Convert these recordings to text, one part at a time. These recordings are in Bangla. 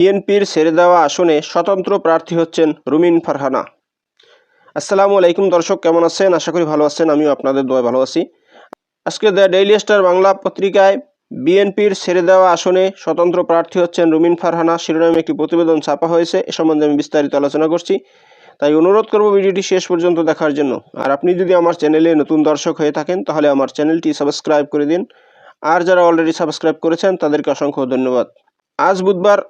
বিএনপির ছেড়ে দেওয়া আসনে স্বতন্ত্র প্রার্থী হচ্ছেন রুমিন ফারহানা। আসসালামু আলাইকুম দর্শক, কেমন আছেন? আশা করি ভালো আছেন, আমিও আপনাদের দোয়া ভালো আছি। আজকে দ্য ডেইলি স্টার বাংলা পত্রিকায় বিএনপির ছেড়ে দেওয়া আসনে স্বতন্ত্র প্রার্থী হচ্ছেন রুমিন ফারহানা। শিরোনামে একটি প্রতিবেদন ছাপা হয়েছে, এ সম্বন্ধে আমি বিস্তারিত আলোচনা করছি। তাই অনুরোধ করব ভিডিওটি শেষ পর্যন্ত দেখার জন্য। আর আপনি যদি আমার চ্যানেলে নতুন দর্শক হয়ে থাকেন, তাহলে আমার চ্যানেলটি সাবস্ক্রাইব করে দিন। আর যারা অলরেডি সাবস্ক্রাইব করেছেন, তাদেরকে অসংখ্য ধন্যবাদ। আজ বুধবার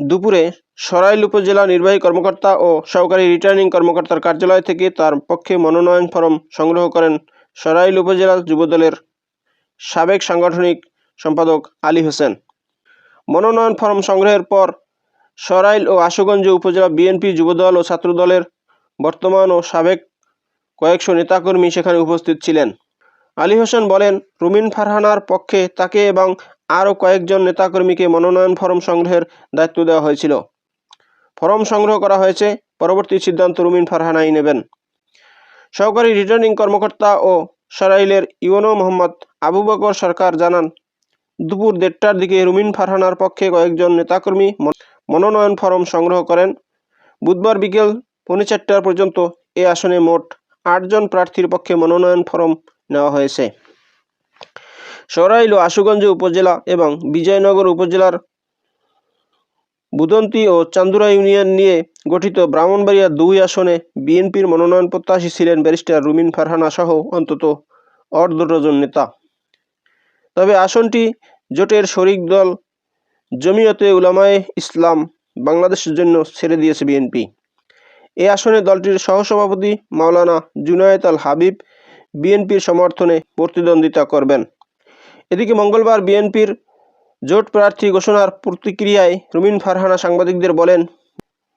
দুপুরে সরাইল উপজেলা নির্বাহী কর্মকর্তা ও সহকারী রিটার্নিং কর্মকর্তার কার্যালয় থেকে তার পক্ষে মনোনয়ন ফরম সংগ্রহ করেন সরাইল উপজেলা যুবদলের সাবেক সাংগঠনিক সম্পাদক আলী হোসেন। মনোনয়ন ফরম সংগ্রহের পর সরাইল ও আশুগঞ্জ উপজেলা বিএনপি যুবদল ও ছাত্রদলের বর্তমান ও সাবেক কয়েকশো নেতাকর্মী সেখানে উপস্থিত ছিলেন। আলী হোসেন বলেন, রুমিন ফারহানার পক্ষে তাকে এবং আরও কয়েকজন নেতাকর্মীকে মনোনয়ন ফরম সংগ্রহের দায়িত্ব দেওয়া হয়েছিল। ফরম সংগ্রহ করা হয়েছে, পরবর্তী সিদ্ধান্ত রুমিন ফারহানাই নেবেন। সহকারী রিটার্নিং কর্মকর্তা ও সরাইলের ইউনো মোহাম্মদ আবু বকর সরকার জানান, দুপুর দেড়টার দিকে রুমিন ফারহানার পক্ষে কয়েকজন নেতাকর্মী মন- মনোনয়ন ফরম সংগ্রহ করেন। বুধবার বিকেল পৌনে চারটা পর্যন্ত এ আসনে মোট আটজন প্রার্থীর পক্ষে মনোনয়ন ফরম নেওয়া হয়েছে। সরাইল আশুগঞ্জ উপজেলা এবং বিজয়নগর উপজেলার বুদন্তি ও চান্দুরা ইউনিয়ন নিয়ে গঠিত ব্রাহ্মণবাড়িয়া দুই আসনে বিএনপির মনোনয়ন প্রত্যাশী ছিলেন ব্যারিস্টার রুমিন ফারহানা সহ অন্তত অর্ধ ডজন নেতা। তবে আসনটি জোটের শরিক দল জমিয়তে উলামায়ে ইসলাম বাংলাদেশের জন্য ছেড়ে দিয়েছে বিএনপি। এ আসনে দলটির সহসভাপতি মাওলানা জুনায়েত আল হাবিব বিএনপির সমর্থনে প্রতিদ্বন্দ্বিতা করবেন। এদিকে মঙ্গলবার বিএনপির জোট প্রার্থী ঘোষণার প্রতিক্রিয়ায় রুমিন ফারহানা সাংবাদিকদের বলেন,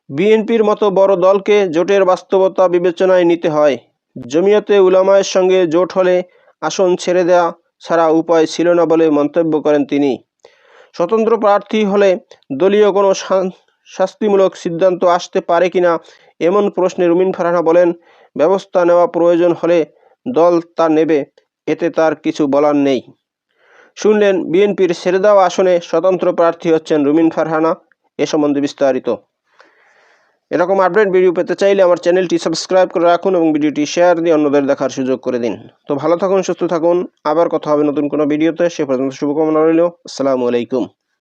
বিএনপির মতো বড় দলকে জোটের বাস্তবতা বিবেচনায় নিতে হয়। জমিয়তে উলামায়ের সঙ্গে জোট হলে আসন ছেড়ে দেওয়া ছাড়া উপায় ছিল না বলে মন্তব্য করেন তিনি। স্বতন্ত্র প্রার্থী হলে দলীয় কোনো শাস্তিমূলক সিদ্ধান্ত আসতে পারে কিনা এমন প্রশ্নে রুমিন ফারহানা বলেন, ব্যবস্থা নেওয়া প্রয়োজন হলে দল তা নেবে, এতে তার কিছু বলার নেই। শুনলেন বিএনপির সেরেদাও আসনে স্বতন্ত্র প্রার্থী হচ্ছেন রুমিন ফারহানা। এ সম্বন্ধে বিস্তারিত। এরকম আপডেট ভিডিও পেতে চাইলে আমার চ্যানেলটি সাবস্ক্রাইব করে রাখুন এবং ভিডিওটি শেয়ার দিয়ে অন্যদের দেখার সুযোগ করে দিন। তো ভালো থাকুন, সুস্থ থাকুন। আবার কথা হবে নতুন কোনো ভিডিওতে। সে পর্যন্ত শুভকামনা রইল। আসসালামু আলাইকুম।